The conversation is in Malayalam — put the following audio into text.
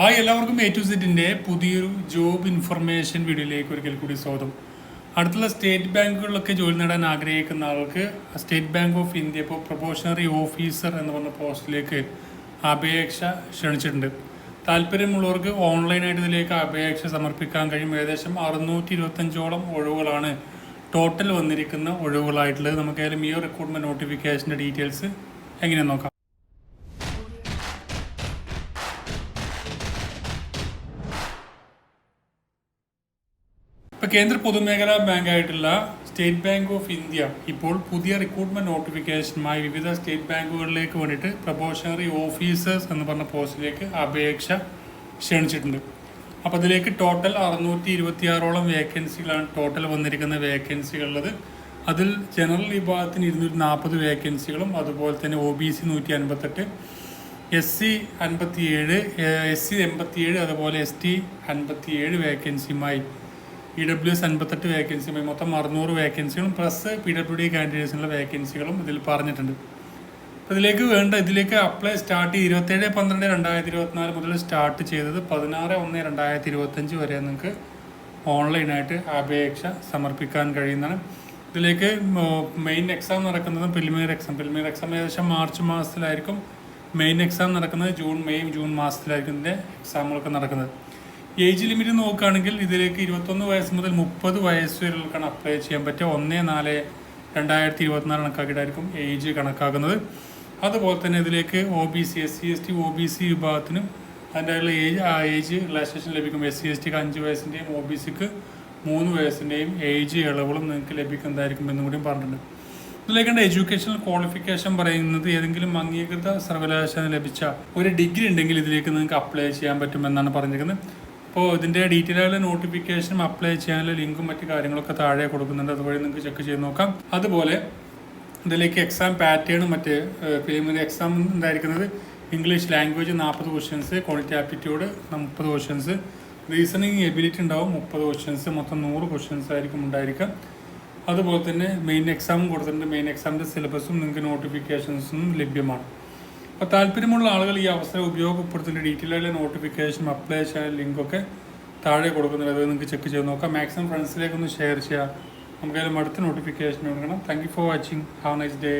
ഹായ് എല്ലാവർക്കും എ ടു സെറ്റിന്റെ പുതിയൊരു ജോബ് ഇൻഫർമേഷൻ വീഡിയോയിലേക്ക് ഒരിക്കൽ കൂടി സ്വാഗതം. അടുത്തുള്ള സ്റ്റേറ്റ് ബാങ്കുകളിലൊക്കെ ജോലി നേടാൻ ആഗ്രഹിക്കുന്ന ആൾക്ക് സ്റ്റേറ്റ് ബാങ്ക് ഓഫ് ഇന്ത്യ ഇപ്പോൾ പ്രൊബോഷണറി ഓഫീസർ എന്ന് പറഞ്ഞ പോസ്റ്റിലേക്ക് അപേക്ഷ ക്ഷണിച്ചിട്ടുണ്ട്. താല്പര്യമുള്ളവർക്ക് ഓൺലൈനായിട്ട് ഇതിലേക്ക് അപേക്ഷ സമർപ്പിക്കാൻ കഴിയും. ഏകദേശം അറുന്നൂറ്റി ഇരുപത്തഞ്ചോളം ഒഴിവുകളാണ് ടോട്ടൽ വന്നിരിക്കുന്ന ഒഴിവുകളായിട്ടുള്ളത്. നമുക്ക് ഏതായാലും ഈ റിക്രൂട്ട്മെന്റ് നോട്ടിഫിക്കേഷന്റെ ഡീറ്റെയിൽസ് എങ്ങനെ നോക്കാം. ഇപ്പൊ കേന്ദ്ര പൊതുമേഖലാ ബാങ്കായിട്ടുള്ള സ്റ്റേറ്റ് ബാങ്ക് ഓഫ് ഇന്ത്യ ഇപ്പോൾ പുതിയ റിക്രൂട്ട്മെന്റ് നോട്ടിഫിക്കേഷനുമായി വിവിധ സ്റ്റേറ്റ് ബാങ്കുകളിലേക്ക് വേണ്ടിയിട്ട് പ്രൊബോഷണറി ഓഫീസേഴ്സ് എന്ന് പറഞ്ഞ പോസ്റ്റിലേക്ക് അപേക്ഷ ക്ഷണിച്ചിട്ടുണ്ട്. അപ്പോൾ അതിലേക്ക് ടോട്ടൽ അറുന്നൂറ്റി ഇരുപത്തി ആറോളം വേക്കൻസികളാണ് ടോട്ടൽ വന്നിരിക്കുന്ന വേക്കൻസികളുള്ളത് അതിൽ ജനറൽ വിഭാഗത്തിന് ഇരുന്നൂറ്റി നാൽപ്പത് വേക്കൻസികളും അതുപോലെ തന്നെ ഒ ബി സി നൂറ്റി അൻപത്തെട്ട് എസ് സി അൻപത്തിയേഴ് എസ് സി എൺപത്തിയേഴ് അതുപോലെ എസ് ടി അൻപത്തിയേഴ് വേക്കൻസിയുമായി ഇ ഡബ്ല്യു എസ് അൻപത്തെട്ട് വേക്കൻസിയുമായി മൊത്തം അറുന്നൂറ് വേക്കൻസികളും പ്ലസ് പി ഡബ്ല്യു ഡി കാൻഡിഡേറ്റ്സിനുള്ള വേക്കൻസികളും ഇതിൽ പറഞ്ഞിട്ടുണ്ട്. അപ്പോൾ ഇതിലേക്ക് വേണ്ട ഇതിലേക്ക് അപ്ലൈ സ്റ്റാർട്ട് ചെയ്ത് ഇരുപത്തേഴ് പന്ത്രണ്ട് രണ്ടായിരത്തി ഇരുപത്തിനാല് മുതൽ സ്റ്റാർട്ട് ചെയ്തത് പതിനാറ് ഒന്ന് രണ്ടായിരത്തി ഇരുപത്തഞ്ച് വരെ നിങ്ങൾക്ക് ഓൺലൈനായിട്ട് അപേക്ഷ സമർപ്പിക്കാൻ കഴിയുന്നതാണ്. ഇതിലേക്ക് മെയിൻ എക്സാം നടക്കുന്നത് പ്രിലിമിനറി എക്സാം പ്രിലിമിനറി എക്സാം ഏകദേശം മാർച്ച് മാസത്തിലായിരിക്കും. മെയിൻ എക്സാം നടക്കുന്നത് ജൂൺ മെയ് ജൂൺ മാസത്തിലായിരിക്കും ഇതിന്റെ എക്സാമുകളൊക്കെ നടക്കുന്നത്. ഏജ് ലിമിറ്റ് നോക്കുകയാണെങ്കിൽ ഇതിലേക്ക് ഇരുപത്തൊന്ന് വയസ്സ് മുതൽ മുപ്പത് വയസ്സ് വരെയുള്ളവർക്കാണ് അപ്ലൈ ചെയ്യാൻ പറ്റുക. ഒന്ന് നാല് രണ്ടായിരത്തി ഇരുപത്തിനാല് കണക്കാക്കിയിട്ടായിരിക്കും ഏജ് കണക്കാക്കുന്നത്. അതുപോലെ തന്നെ ഇതിലേക്ക് O B C S C S T O B C വിഭാഗത്തിനും അതിന്റെ ഏജ് ആ ഏജ് റിലാക്സേഷൻ ലഭിക്കും. എസ് സി എസ് ടിക്ക് അഞ്ച് വയസ്സിന്റെയും ഒ ബി സിക്ക് മൂന്ന് വയസ്സിന്റെയും ഏജ് ഇളവുകളും നിങ്ങൾക്ക് ലഭിക്കുന്നതായിരിക്കും എന്നും കൂടിയും പറഞ്ഞിട്ടുണ്ട്. ഇതിലേക്കേണ്ട എഡ്യൂക്കേഷണൽ ക്വാളിഫിക്കേഷൻ പറയുന്നത് ഏതെങ്കിലും അംഗീകൃത സർവകലാശാല ലഭിച്ച ഒരു ഡിഗ്രി ഉണ്ടെങ്കിൽ ഇതിലേക്ക് നിങ്ങൾക്ക് അപ്ലൈ ചെയ്യാൻ പറ്റുമെന്നാണ് പറഞ്ഞിരിക്കുന്നത്. അപ്പോൾ ഇതിന്റെ ഡീറ്റെയിൽ ആയുള്ള നോട്ടിഫിക്കേഷനും അപ്ലൈ ചെയ്യാനുള്ള ലിങ്കും മറ്റു കാര്യങ്ങളൊക്കെ താഴെ കൊടുക്കുന്നുണ്ട്. അതുവഴി നിങ്ങൾക്ക് ചെക്ക് ചെയ്ത് നോക്കാം. അതുപോലെ ഇതിലേക്ക് എക്സാം പാറ്റേണും മറ്റ് പ്രിലിമിനറി എക്സാം ഉണ്ടായിരിക്കുന്നത് ഇംഗ്ലീഷ് ലാംഗ്വേജ് നാൽപ്പത് ക്വസ്റ്റ്യൻസ് ക്വാളിറ്റി ആപ്റ്റിറ്റ്യൂഡ് മുപ്പത് ക്വസ്റ്റ്യൻസ് റീസണിങ് എബിലിറ്റി ഉണ്ടാവും മുപ്പത് ക്വസ്റ്റ്യൻസ് മൊത്തം നൂറ് ക്വസ്റ്റ്യൻസ് ആയിരിക്കും ഉണ്ടായിരിക്കുക. അതുപോലെ തന്നെ മെയിൻ എക്സാമും കൊടുത്തിട്ടുണ്ട്. മെയിൻ എക്സാമിന്റെ സിലബസും നിങ്ങൾക്ക് നോട്ടിഫിക്കേഷൻസും ലഭ്യമാണ്. അപ്പോൾ താല്പര്യമുള്ള ആളുകൾ ഈ അവസരം ഉപയോഗപ്പെടുത്തുന്ന ഡീറ്റെയിൽ ആയിട്ടുള്ള നോട്ടിഫിക്കേഷൻ അപ്ലൈ ചെയ്യാൻ ലിങ്കൊക്കെ താഴെ കൊടുക്കുന്നുണ്ട്. അത് നിങ്ങൾക്ക് ചെക്ക് ചെയ്ത് നോക്കാം. മാക്സിമം ഫ്രണ്ട്സിലേക്കൊന്ന് ഷെയർ ചെയ്യുക നമുക്കതിലും അടുത്ത നോട്ടിഫിക്കേഷൻ കൊടുക്കണം thank you for watching have nice day